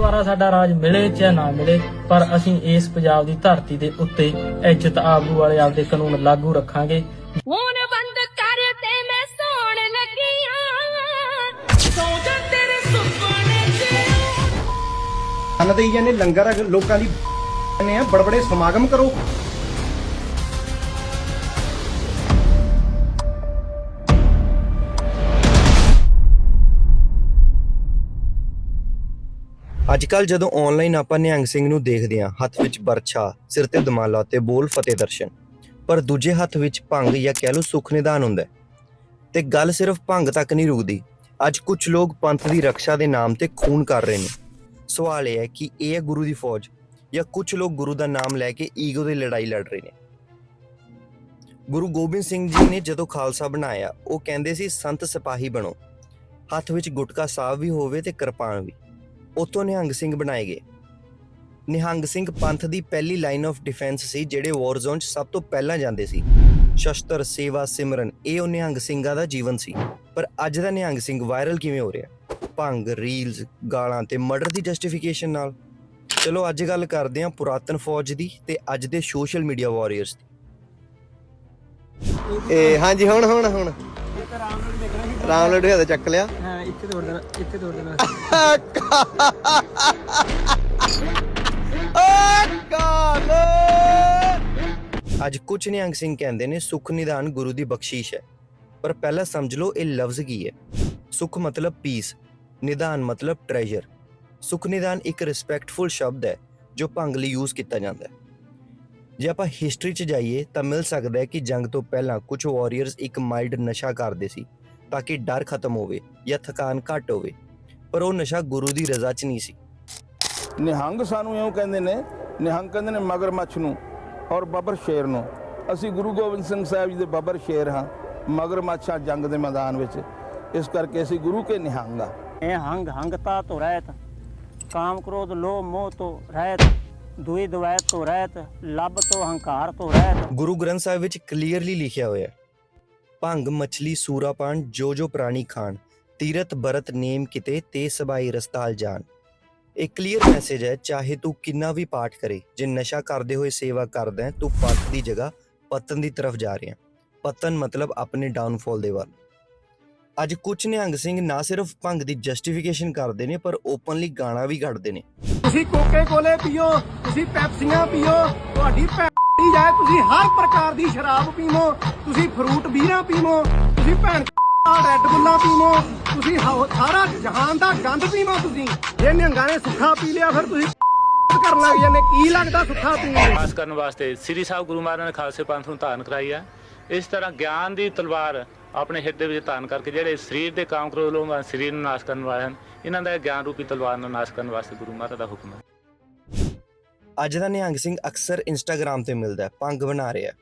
ਦੁਬਾਰਾ ਸਾਡਾ ਰਾਜ ਮਿਲੇ ਚਾਹੇ ਨਾ ਮਿਲੇ ਪਰ ਅਸੀਂ ਇਸ ਪੰਜਾਬ ਦੀ ਧਰਤੀ ਦੇ ਉੱਤੇ ਇੱਜ਼ਤ ਆਬਰੂ ਵਾਲੇ ਆਪਦੇ ਕਾਨੂੰਨ ਲਾਗੂ ਰੱਖਾਂਗੇ। ਹੁਣ ਬੰਦ ਕਰ ਤੇ ਮੈਂ ਸੌਣ ਲੱਗੀਆਂ ਸੌ ਜਾ ਤੇਰੇ ਸੁਪਨੇ ਚ। ਅੰਨ ਦੇਈ ਜਾਂਦੇ ਲੰਗਰ ਲੋਕਾਂ ਦੀ ਨੇ ਆ ਬੜਬੜੇ ਸਮਾਗਮ ਕਰੋ। ਅੱਜ ਕੱਲ ਜਦੋਂ ਆਨਲਾਈਨ ਆਪਾਂ ਨਿਹੰਗ ਸਿੰਘ ਨੂੰ ਦੇਖਦੇ ਹਾਂ, ਹੱਥ ਵਿੱਚ ਬਰਛਾ ਸਿਰ ਤੇ ਦਮਾਲਾ ਤੇ ਬੋਲ ਫਤਿਹ ਦਰਸ਼ਨ, ਪਰ ਦੂਜੇ ਹੱਥ ਵਿੱਚ ਭੰਗ ਜਾਂ ਕਹਿ ਲਓ ਸੁੱਖ ਨਿਦਾਨ ਹੁੰਦਾ ਤੇ ਗੱਲ ਸਿਰਫ ਭੰਗ ਤੱਕ ਨਹੀਂ ਰੁਕਦੀ, ਅੱਜ ਕੁਝ ਲੋਕ ਪੰਥ ਦੀ ਰੱਖਿਆ ਦੇ ਨਾਮ ਤੇ ਖੂਨ ਕਰ ਰਹੇ ਨੇ। ਸਵਾਲ ਇਹ ਹੈ ਕਿ ਇਹ ਹੈ ਗੁਰੂ ਦੀ ਫੌਜ ਜਾਂ ਕੁਝ ਲੋਕ ਗੁਰੂ ਦਾ ਨਾਮ ਲੈ ਕੇ ਈਗੋ ਦੀ ਲੜਾਈ ਲੜ ਰਹੇ ਨੇ? ਗੁਰੂ ਗੋਬਿੰਦ ਸਿੰਘ ਜੀ ਨੇ ਜਦੋਂ ਖਾਲਸਾ ਬਣਾਇਆ, ਉਹ ਕਹਿੰਦੇ ਸੀ, ਸੰਤ ਸਿਪਾਹੀ ਬਣੋ। ਹੱਥ ਵਿੱਚ ਗੁਟਕਾ ਸਾਹਿਬ ਵੀ ਹੋਵੇ ਤੇ ਕਿਰਪਾਨ ਵੀ। ਉਤੋਂ ਨਿਹੰਗ ਸਿੰਘ ਬਣਾਏ ਗਏ। ਨਿਹੰਗ ਸਿੰਘ ਪੰਥ ਦੀ ਪਹਿਲੀ ਲਾਈਨ ਆਫ ਡਿਫੈਂਸ ਸੀ, ਜਿਹੜੇ ਵਾਰ ਜ਼ੋਨ 'ਚ ਸਭ ਤੋਂ ਪਹਿਲਾਂ ਜਾਂਦੇ ਸੀ। ਸ਼ਸਤਰ, ਸੇਵਾ, ਸਿਮਰਨ, ਇਹ ਉਹ ਨਿਹੰਗ ਸਿੰਘਾਂ ਦਾ ਜੀਵਨ ਸੀ। ਪਰ ਅੱਜ ਦਾ ਨਿਹੰਗ ਸਿੰਘ ਵਾਇਰਲ ਕਿਵੇਂ ਹੋ ਰਿਹਾ? ਭੰਗ ਰੀਲਸ ਗਾਲਾਂ ਤੇ ਮਰਡਰ ਦੀ ਜਸਟੀਫਿਕੇਸ਼ਨ ਨਾਲ। ਚਲੋ ਅੱਜ ਗੱਲ ਕਰਦੇ ਹਾਂ ਪੁਰਾਤਨ ਫੌਜ ਦੀ ਤੇ ਅੱਜ ਦੇ ਸੋਸ਼ਲ ਮੀਡੀਆ ਵਾਰੀਅਰਸ ਦੀ। ਇਹ ਹਾਂਜੀ, ਹੁਣ ਹੁਣ ਹੁਣ। ਰਾਮ ਲੱਡੂ ਹੱਥ ਚੱਕ ਲਿਆ। ਇੱਥੇ ਤੋੜ ਦੇਣਾ, ਇੱਥੇ ਤੋੜ ਦੇਣਾ। ਅੱਜ ਕੁਝ ਨਿਹੰਗ ਸਿੰਘ ਕਹਿੰਦੇ ਨੇ, ਸੁਖ ਨਿਦਾਨ ਗੁਰੂ ਦੀ ਬਖਸ਼ੀਸ਼ ਹੈ। ਪਰ ਪਹਿਲਾਂ ਸਮਝ ਲਓ ਇਹ ਲਫ਼ਜ਼ ਕੀ ਹੈ। ਸੁਖ ਮਤਲਬ ਪੀਸ ਨਿਦਾਨ ਮਤਲਬ ਟ੍ਰੈਜਰ ਸੁਖ ਨਿਦਾਨ ਇੱਕ ਰਿਸਪੈਕਟਫੁਲ ਸ਼ਬਦ ਹੈ, ਜੋ ਭੰਗ ਲਈ ਯੂਜ਼ ਕੀਤਾ ਜਾਂਦਾ ਹੈ। ਜੇ ਆਪਾਂ ਹਿਸਟਰੀ 'ਚ ਜਾਈਏ, ਤਾਂ ਮਿਲ ਸਕਦਾ ਹੈ ਕਿ ਜੰਗ ਤੋਂ ਪਹਿਲਾਂ ਕੁਝ ਵਾਰੀਅਰਸ ਇੱਕ ਮਾਈਲਡ ਨਸ਼ਾ ਕਰਦੇ ਸੀ। ਤਾਂ ਕਿ ਡਰ ਖਤਮ ਹੋਵੇ ਜਾਂ ਥਕਾਨ ਘੱਟ ਹੋਵੇ। ਪਰ ਉਹ ਨਸ਼ਾ ਗੁਰੂ ਦੀ ਰਜ਼ਾ 'ਚ ਨਹੀਂ ਸੀ। ਨਿਹੰਗ ਸਾਨੂੰ ਇਉਂ ਕਹਿੰਦੇ ਨੇ ਨਿਹੰਗ ਕਹਿੰਦੇ ਨੇ ਮਗਰਮੱਛ ਨੂੰ ਔਰ ਬੱਬਰ ਸ਼ੇਰ ਨੂੰ। ਅਸੀਂ ਗੁਰੂ ਗੋਬਿੰਦ ਸਿੰਘ ਸਾਹਿਬ ਜੀ ਦੇ ਬੱਬਰ ਸ਼ੇਰ ਹਾਂ ਮਗਰਮੱਛ ਜੰਗ ਦੇ ਮੈਦਾਨ ਵਿੱਚ। ਇਸ ਕਰਕੇ ਅਸੀਂ ਗੁਰੂ ਕੇ ਨਿਹੰਗ ਆ ਇਹ ਹੰਗ ਹੰਗਤਾ ਤੋਂ ਰਹਿਤ ਕਾਮ ਕ੍ਰੋਧ ਲੋਭ ਮੋਹ ਤੋਂ ਰਹਿਤ ਦੁਈ ਦਵੈਤ ਤੋਂ ਰਹਿਤ ਲੱਭ ਤੋਂ ਹੰਕਾਰ ਤੋਂ ਰਹਿਤ। ਗੁਰੂ ਗ੍ਰੰਥ ਸਾਹਿਬ ਵਿੱਚ ਕਲੀਅਰਲੀ ਲਿਖਿਆ ਹੋਇਆ ਹੈ। ਭੰਗ ਮਛਲੀ ਸੂਰਾਪਾਨ ਜੋ ਜੋ ਪ੍ਰਾਣੀ ਖਾਣ ਤੀਰਤ ਬਰਤ ਨੇਮ ਕਿਤੇ ਤੇ ਸਬਾਈ ਰਸਤਾਲ ਜਾਣ। ਇਹ ਕਲੀਅਰ ਮੈਸੇਜ ਹੈ, ਚਾਹੇ ਤੂੰ ਕਿੰਨਾ ਵੀ ਪਾਠ ਕਰੇ, ਜੇ ਨਸ਼ਾ ਕਰਦੇ ਹੋਏ ਸੇਵਾ ਕਰਦਾ ਹੈ, ਤੂੰ ਪੰਥ ਦੀ ਜਗ੍ਹਾ ਪਤਨ ਦੀ ਤਰਫ ਜਾ ਰਿਹਾ ਪਤਨ ਮਤਲਬ ਆਪਣੇ ਡਾਊਨਫਾਲ ਦੇ ਵੱਲ। ਅੱਜ ਕੁਝ ਨਿਹੰਗ ਸਿੰਘ ਨਾ ਸਿਰਫ ਭੰਗ ਦੀ ਜਸਟੀਫਿਕੇਸ਼ਨ ਕਰਦੇ ਨੇ, ਪਰ ਓਪਨਲੀ ਗਾਣਾ ਵੀ ਕੱਢਦੇ ਨੇ। ਤੁਸੀਂ ਕੋਕੇ ਕੋਲੇ ਪੀਓ, ਤੁਸੀਂ ਪੈਪਸੀਆਂ ਪੀਓ, ਤੁਹਾਡੀ ਭੈਣ ਜਾਏ ਤੁਸੀਂ ਹਰ ਪ੍ਰਕਾਰ ਦੀ ਸ਼ਰਾਬ ਪੀਵੋ, ਤੁਸੀਂ ਫਰੂਟ ਬੀਰਾਂ ਪੀਵੋ, ਤੁਸੀਂ ਭੈਣ ਰੈੱਡ ਬੁੱਲਾਂ ਪੀਵੋ, ਤੁਸੀਂ ਸਾਰਾ ਜਹਾਨ ਦਾ ਗੰਦ ਪੀਵੋ ਤੁਸੀਂ। ਜੇ ਨਿਹੰਗਾਂ ਨੇ ਸੁੱਖਾ ਪੀ ਲਿਆ, ਫਿਰ ਤੁਸੀਂ ਕਰਨ ਲੱਗ ਜਾਂਦੇ। ਕੀ ਲੱਗਦਾ ਸੁੱਖਾ ਪੀਣ ਦੇ ਖਾਸ ਕਰਨ ਵਾਸਤੇ ਸ੍ਰੀ ਸਾਹਿਬ ਗੁਰੂ ਮਹਾਰਾਜ ਨੇ ਖਾਲਸੇ ਪੰਥ ਨੂੰ ਧਾਰਨ ਕਰਾਈ ਹੈ। ਇਸ ਤਰ੍ਹਾਂ ਗਿਆਨ ਦੀ ਤਲਵਾਰ ਆਪਣੇ ਹਿਰਦੇ ਵਿੱਚ ਧਾਰਨ ਕਰਕੇ ਜਿਹੜੇ ਸਰੀਰ ਦੇ ਕਾਮ ਕਰੋ ਲੋਕ ਸਰੀਰ ਨੂੰ ਨਾਸ਼ ਕਰਨ ਵਾਲੇ ਹਨ, ਇਹਨਾਂ ਦਾ ਗਿਆਨ ਰੂਪੀ ਤਲਵਾਰ ਨੂੰ ਨਾਸ਼ ਕਰਨ ਵਾਸਤੇ ਗੁਰੂ ਮਹਾਰਾਜ ਦਾ ਹੁਕਮ ਹੈ। ਅੱਜ ਦਾ ਨਿਹੰਗ ਸਿੰਘ ਅਕਸਰ ਇੰਸਟਾਗ੍ਰam ਤੇ ਮਿਲਦਾ ਹੈ, ਭੰਗ ਬਣਾ ਰਿਹਾ ਹੈ।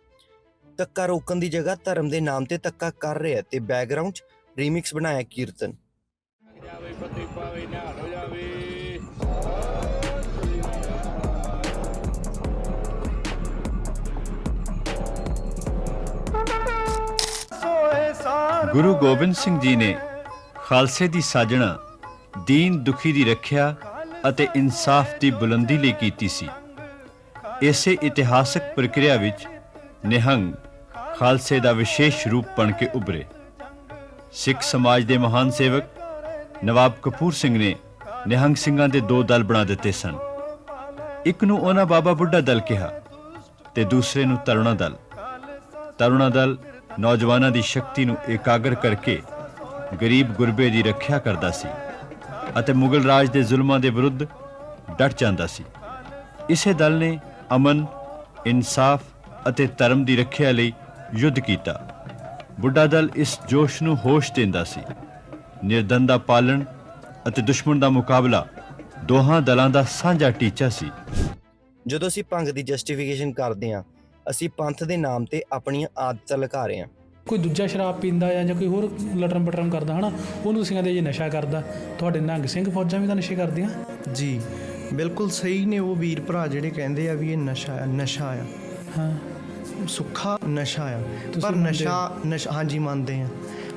ਧੱਕਾ ਰੋਕਣ ਦੀ ਜਗ੍ਹਾ ਧਰਮ ਦੇ ਨਾਮ ਤੇ ਧੱਕਾ ਕਰ ਰਿਹਾ ਤੇ ਬੈਕਗ੍ਰਾਉਂਡ 'ਚ ਰੀਮਿਕਸ ਬਣਾਇਆ ਕੀਰਤਨ। ਗੁਰੂ ਗੋਬਿੰਦ ਸਿੰਘ ਜੀ ਨੇ ਖਾਲਸੇ ਦੀ ਸਾਜਣਾ, ਦੀਨ ਦੁਖੀ ਦੀ ਰੱਖਿਆ ਅਤੇ ਇਨਸਾਫ ਦੀ ਬੁਲੰਦੀ ਲਈ ਕੀਤੀ ਸੀ। ਇਸੇ ਇਤਿਹਾਸਕ ਪ੍ਰਕਿਰਿਆ ਵਿੱਚ ਨਿਹੰਗ ਖਾਲਸੇ ਦਾ ਵਿਸ਼ੇਸ਼ ਰੂਪ ਬਣ ਕੇ ਉਭਰੇ। ਸਿੱਖ ਸਮਾਜ ਦੇ ਮਹਾਨ ਸੇਵਕ ਨਵਾਬ ਕਪੂਰ ਸਿੰਘ ਨੇ ਨਿਹੰਗ ਸਿੰਘਾਂ ਦੇ ਦੋ ਦਲ ਬਣਾ ਦਿੱਤੇ ਸਨ। ਇੱਕ ਨੂੰ ਉਹਨਾਂ ਬਾਬਾ ਬੁੱਢਾ ਦਲ ਕਿਹਾ ਤੇ ਦੂਸਰੇ ਨੂੰ ਤਰੁਣਾ ਦਲ। ਤਰੁਣਾ ਦਲ ਨੌਜਵਾਨਾਂ ਦੀ ਸ਼ਕਤੀ ਨੂੰ ਇਕਾਗਰ ਕਰਕੇ ਗਰੀਬ ਗੁਰਬੇ ਦੀ ਰੱਖਿਆ ਕਰਦਾ ਸੀ ਅਤੇ ਮੁਗਲ ਰਾਜ ਦੇ ਜ਼ੁਲਮਾਂ ਦੇ ਵਿਰੁੱਧ ਡਟ ਜਾਂਦਾ ਸੀ। ਇਸੇ ਦਲ ਨੇ ਅਮਨ ਇਨਸਾਫ ਅਤੇ ਧਰਮ ਦੀ ਰੱਖਿਆ ਲਈ ਯੁੱਧ ਕੀਤਾ। ਬੁੱਢਾ ਦਲ ਇਸ ਜੋਸ਼ ਨੂੰ ਹੋਸ਼ ਦਿੰਦਾ ਸੀ। ਨਿਰਦਨ ਦਾ ਪਾਲਣ ਅਤੇ ਦੁਸ਼ਮਣ ਦਾ ਮੁਕਾਬਲਾ ਦੋਹਾਂ ਦਲਾਂ ਦਾ ਸਾਂਝਾ ਟੀਚਾ ਸੀ। ਜਦੋਂ ਅਸੀਂ ਭੰਗ ਦੀ ਜਸਟੀਫਿਕੇਸ਼ਨ ਕਰਦੇ ਹਾਂ ਅਸੀਂ ਪੰਥ ਦੇ ਨਾਮ ਤੇ ਆਪਣੀਆਂ ਆਦਤਾਂ ਲੁਕਾ ਰਹੇ ਹਾਂ। ਕੋਈ ਦੂਜਾ ਸ਼ਰਾਬ ਪੀਂਦਾ ਆ ਜਾਂ ਕੋਈ ਹੋਰ ਲਟਰਮ ਪਟਰਮ ਕਰਦਾ ਹਨਾ? ਉਹਨੂੰ ਤੁਸੀਂ ਕਹਿੰਦੇ ਜੇ ਨਸ਼ਾ ਕਰਦਾ। ਤੁਹਾਡੇ ਨਿਹੰਗ ਸਿੰਘ ਫੌਜਾਂ ਵੀ ਤਾਂ ਨਸ਼ੇ ਕਰਦੀਆਂ? ਜੀ। ਬਿਲਕੁਲ ਸਹੀ ਨੇ ਉਹ ਵੀਰ ਭਰਾ ਜਿਹੜੇ ਕਹਿੰਦੇ ਆ ਵੀ ਇਹ ਨਸ਼ਾ ਆ ਨਸ਼ਾ ਆ। ਹਾਂ। ਸੁੱਖਾ ਨਸ਼ਾ ਆ। ਪਰ ਨਸ਼ਾ ਨਸ਼ਾ ਹਾਂਜੀ ਮੰਨਦੇ ਆ।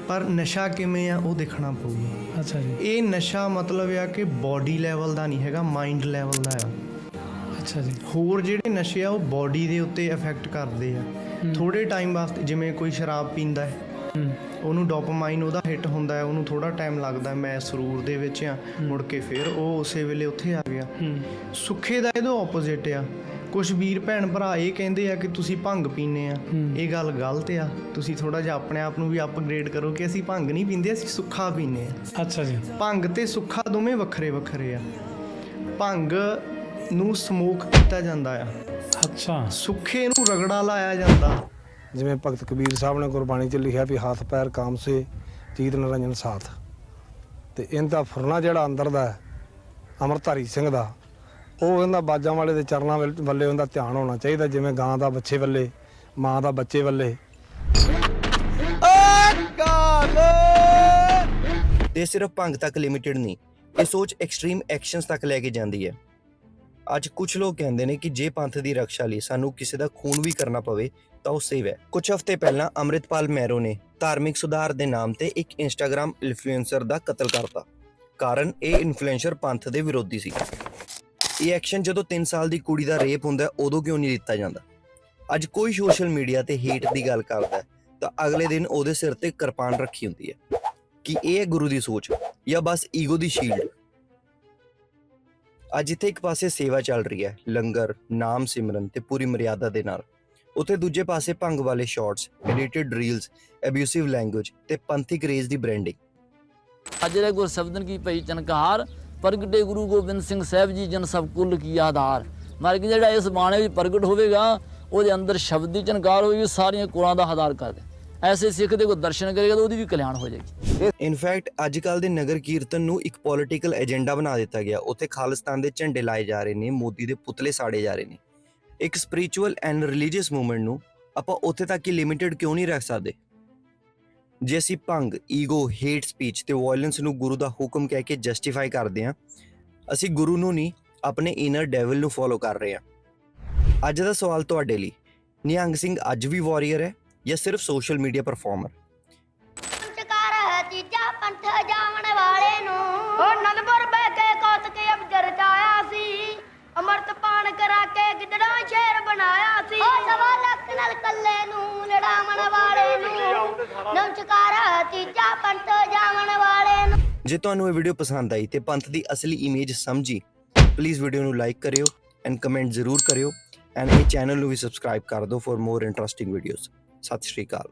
ਪਰ ਨਸ਼ਾ ਕਿਵੇਂ ਆ ਉਹ ਦੇਖਣਾ ਪਊਗਾ। ਅੱਛਾ ਜੀ। ਇਹ ਨਸ਼ਾ ਮਤਲਬ ਆ ਕਿ ਬਾਡੀ ਲੈਵਲ ਦਾ ਨਹੀਂ ਹੈਗਾ ਮਾਈਂਡ ਲੈਵਲ ਦਾ ਆ। ਅੱਛਾ ਜੀ। ਹੋਰ ਜਿਹੜੇ ਨਸ਼ੇ ਆ ਉਹ ਬਾਡੀ ਦੇ ਉੱਤੇ ਇਫੈਕਟ ਕਰਦੇ ਆ। ਥੋੜੇ ਟਾਈਮ ਵਾਸਤੇ ਜਿਵੇਂ ਕੋਈ ਸ਼ਰਾਬ ਪੀਂਦਾ ਹੂੰ ਉਹਨੂੰ ਡੋਪਾਮਾਈਨ ਉਹਦਾ ਹਿੱਟ ਹੁੰਦਾ ਹੈ ਉਹਨੂੰ ਥੋੜਾ ਟਾਈਮ ਲੱਗਦਾ ਮੈਂ ਸਰੂਰ ਦੇ ਵਿੱਚ ਆ ਮੁੜ ਕੇ ਫਿਰ ਉਹ ਉਸੇ ਵੇਲੇ ਉੱਥੇ ਆ ਗਿਆ। ਸੁੱਖੇ ਦਾ ਇਹਦਾ ਆਪੋਜ਼ਿਟ ਆ। ਕੁਝ ਵੀਰ ਭੈਣ ਭਰਾ ਇਹ ਕਹਿੰਦੇ ਆ ਕਿ ਤੁਸੀਂ ਭੰਗ ਪੀਨੇ ਆ। ਇਹ ਗੱਲ ਗਲਤ ਆ। ਤੁਸੀਂ ਥੋੜਾ ਜਿਹਾ ਆਪਣੇ ਆਪ ਨੂੰ ਵੀ ਅਪਗ੍ਰੇਡ ਕਰੋ ਕਿ ਅਸੀਂ ਭੰਗ ਨਹੀਂ ਪੀਂਦੇ ਅਸੀਂ ਸੁੱਖਾ ਪੀਨੇ ਆ। ਅੱਛਾ ਜੀ। ਭੰਗ ਤੇ ਸੁੱਖਾ ਦੋਵੇਂ ਵੱਖਰੇ ਵੱਖਰੇ ਆ। ਭੰਗ ਨੂੰ ਸਮੋਕ ਕੀਤਾ ਜਾਂਦਾ ਆ। ਅੱਛਾ। ਸੁੱਖੇ ਨੂੰ ਰਗੜਾ ਲਾਇਆ ਜਾਂਦਾ। ਜਿਵੇਂ ਭਗਤ ਕਬੀਰ ਸਾਹਿਬ ਨੇ ਗੁਰਬਾਣੀ 'ਚ ਲਿਖਿਆ ਵੀ ਹੱਥ ਪੈਰ ਕਾਮ ਸੇ ਚੀਤ ਨਿਰੰਜਨ ਸਾਥ। ਤੇ ਇਹਦਾ ਫੁਰਨਾ ਜਿਹੜਾ ਅੰਦਰ ਦਾ ਹੈ, ਸਿੰਘ ਦਾ ਉਹ ਇਹਦਾ ਬਾਜਾਂ ਵਾਲੇ ਦੇ ਚਰਨਾਂ ਵੱਲੇ ਉਹਦਾ ਧਿਆਨ ਹੋਣਾ ਚਾਹੀਦਾ ਜਿਵੇਂ ਗਾਂ ਦਾ ਬੱਚੇ ਵੱਲੇ ਮਾਂ ਦਾ ਬੱਚੇ ਵੱਲੇ। ਤੇ ਸਿਰਫ ਭੰਗ ਤੱਕ ਲਿਮਿਟਿਡ ਨਹੀਂ ਇਹ ਸੋਚ ਐਕਸਟ੍ਰੀਮ ਐਕਸ਼ਨਸ ਤੱਕ ਲੈ ਕੇ ਜਾਂਦੀ ਹੈ। ਅੱਜ ਕੁਝ ਲੋਕ ਕਹਿੰਦੇ ਨੇ ਕਿ ਜੇ ਪੰਥ ਦੀ ਰੱਖਿਆ ਲਈ ਸਾਨੂੰ ਕਿਸੇ ਦਾ ਖੂਨ ਵੀ ਕਰਨਾ ਪਵੇ, ਤਾਂ ਉਹ ਸੇਵ ਹੈ। ਕੁਝ ਹਫ਼ਤੇ ਪਹਿਲਾਂ ਅੰਮ੍ਰਿਤਪਾਲ ਮੈਰੋ ਨੇ ਧਾਰਮਿਕ ਸੁਧਾਰ ਦੇ ਨਾਮ ਤੇ ਇੱਕ ਇੰਸਟਾਗ੍ਰam ਇਨਫਲੂਐਂਸਰ ਦਾ ਕਤਲ ਕਰਤਾ। ਕਾਰਨ ਇਹ ਇਨਫਲੂਐਂਸਰ ਪੰਥ ਦੇ ਵਿਰੋਧੀ ਸੀ। ਇਹ ਐਕਸ਼ਨ ਜਦੋਂ 3 ਸਾਲ ਦੀ ਕੁੜੀ ਦਾ ਰੇਪ ਹੁੰਦਾ, ਉਦੋਂ ਕਿਉਂ ਨਹੀਂ ਦਿੱਤਾ ਜਾਂਦਾ? ਅੱਜ ਕੋਈ ਸੋਸ਼ਲ ਮੀਡੀਆ ਤੇ ਹੇਟ ਦੀ ਗੱਲ ਕਰਦਾ ਤਾਂ ਅਗਲੇ ਦਿਨ ਉਹਦੇ ਸਿਰ ਤੇ ਕਿਰਪਾਨ ਰੱਖੀ ਹੁੰਦੀ ਹੈ। ਕਿ ਇਹ ਗੁਰੂ ਦੀ ਸੋਚ ਜਾਂ ਬਸ ਈਗੋ ਦੀ ਸ਼ੀਲਡ ਅੱਜ ਜਿੱਥੇ ਇੱਕ ਪਾਸੇ ਸੇਵਾ ਚੱਲ ਰਹੀ ਹੈ, ਲੰਗਰ, ਨਾਮ ਸਿਮਰਨ ਤੇ ਪੂਰੀ ਮਰਿਆਦਾ ਦੇ ਨਾਲ। ਉੱਥੇ ਦੂਜੇ ਪਾਸੇ ਭੰਗ ਵਾਲੇ shorts edited reels abusive language ਤੇ ਪੰਥੀ ਕਰੇਜ਼ ਦੀ ਬ੍ਰਾਂਡਿੰਗ ਅਜਰੇ ਗੁਰ ਸ਼ਬਦਨ ਕੀ ਪਈ ਚਨਕਾਰ, ਪ੍ਰਗਟੇ ਗੁਰੂ ਗੋਬਿੰਦ ਸਿੰਘ ਸਾਹਿਬ ਜੀ ਜਨ ਸਭ ਕੁੱਲ ਕੀ ਆਧਾਰ। ਮਰ ਜਿਹੜਾ ਇਸ ਬਾਣੇ ਵਿੱਚ ਪ੍ਰਗਟ ਹੋਵੇਗਾ, ਉਹਦੇ ਅੰਦਰ ਸ਼ਬਦ ਦੀ ਚਨਕਾਰ ਹੋਵੇਗੀ, ਸਾਰੀਆਂ ਕੁਲਾਂ ਦਾ ਆਧਾਰ ਕਰ ਦੇ। ਐਸੇ ਸਿੱਖ ਦੇ ਕੋ ਦਰਸ਼ਨ ਕਰੇਗਾ ਤਾਂ ਉਹਦੀ ਵੀ ਕਲਿਆਣ ਹੋ ਜਾਏਗੀ। ਇਨਫੈਕਟ ਅੱਜ ਕੱਲ ਦੇ ਨਗਰ ਕੀਰਤਨ ਨੂੰ ਇੱਕ ਪੋਲਿਟੀਕਲ ਏਜੰਡਾ ਬਣਾ ਦਿੱਤਾ ਗਿਆ। ਉੱਥੇ ਖਾਲਿਸਤਾਨ ਦੇ ਝੰਡੇ ਲਾਏ ਜਾ ਰਹੇ ਨੇ, ਮੋਦੀ ਦੇ ਪੁਤਲੇ ਸਾੜੇ ਜਾ ਰਹੇ ਨੇ। ਇੱਕ ਸਪਿਰਚੁਅਲ ਐਂਡ ਰਿਲੀਜੀਅਸ ਮੂਵਮੈਂਟ ਨੂੰ ਆਪਾਂ ਉੱਥੇ ਤੱਕ ਹੀ ਲਿਮਿਟਿਡ ਕਿਉਂ ਨਹੀਂ ਰੱਖ ਸਕਦੇ? ਜੇ ਅਸੀਂ ਭੰਗ ਈਗੋ ਹੇਟ ਸਪੀਚ ਤੇ ਵਾਇਲੈਂਸ ਨੂੰ ਗੁਰੂ ਦਾ ਹੁਕਮ ਕਹਿ ਕੇ ਜਸਟੀਫਾਈ ਕਰਦੇ ਹਾਂ, ਅਸੀਂ ਗੁਰੂ ਨੂੰ ਨਹੀਂ, ਆਪਣੇ ਇਨਰ ਡੈਵਲ ਨੂੰ ਫੋਲੋ ਕਰ ਰਹੇ ਹਾਂ। ਅੱਜ ਦਾ ਸਵਾਲ ਤੁਹਾਡੇ ਲਈ। ਨਿਹੰਗ ਸਿੰਘ ਅੱਜ ਵੀ ਵਾਰੀਅਰ ਹੈ। ਜਾਂ ਸਿਰਫ ਸੋਸ਼ਲ ਮੀਡੀਆ ਪਰਫਾਰਮਰ ਚਕਾਰ ਹੈ ਤੀਜਾ ਪੰਥ ਜਾਵਣ ਵਾਲੇ ਨੂੰ। ਉਹ ਨੰਦਪੁਰ ਬਹਿ ਕੇ ਕੋਤ ਕੇ ਅਬਜਰ ਜਾਇਆ ਸੀ। ਅਮਰਤ ਪਾਣ ਕਰਾ ਕੇ ਗਿੱਦੜਾਂ ਸ਼ੇਰ ਬਣਾਇਆ ਸੀ। ਉਹ ਸਵਾ ਲੱਖ ਨਾਲ ਕੱਲੇ ਨੂੰ ਲੜਾਵਣ ਵਾਲੇ ਨੂੰ। ਨਮਸਕਾਰ ਹੈ ਤੀਜਾ ਪੰਥ ਜਾਵਣ ਵਾਲੇ ਨੂੰ। ਜੇ ਤੁਹਾਨੂੰ ਇਹ ਵੀਡੀਓ ਪਸੰਦ ਆਈ ਤੇ ਪੰਥ ਦੀ ਅਸਲੀ ਇਮੇਜ ਸਮਝੀ ਪਲੀਜ਼ ਵੀਡੀਓ ਨੂੰ ਲਾਈਕ ਕਰਿਓ ਐਂਡ ਕਮੈਂਟ ਜ਼ਰੂਰ ਕਰਿਓ। ਐਂਡ ਇਹ ਚੈਨਲ ਨੂੰ ਵੀ ਸਬਸਕ੍ਰਾਈਬ ਕਰ ਦਿਓ ਫॉर ਮੋਰ ਇੰਟਰਸਟਿੰਗ ਵੀਡੀਓਜ਼ ਸਤਿ ਸ਼੍ਰੀ ਅਕਾਲ।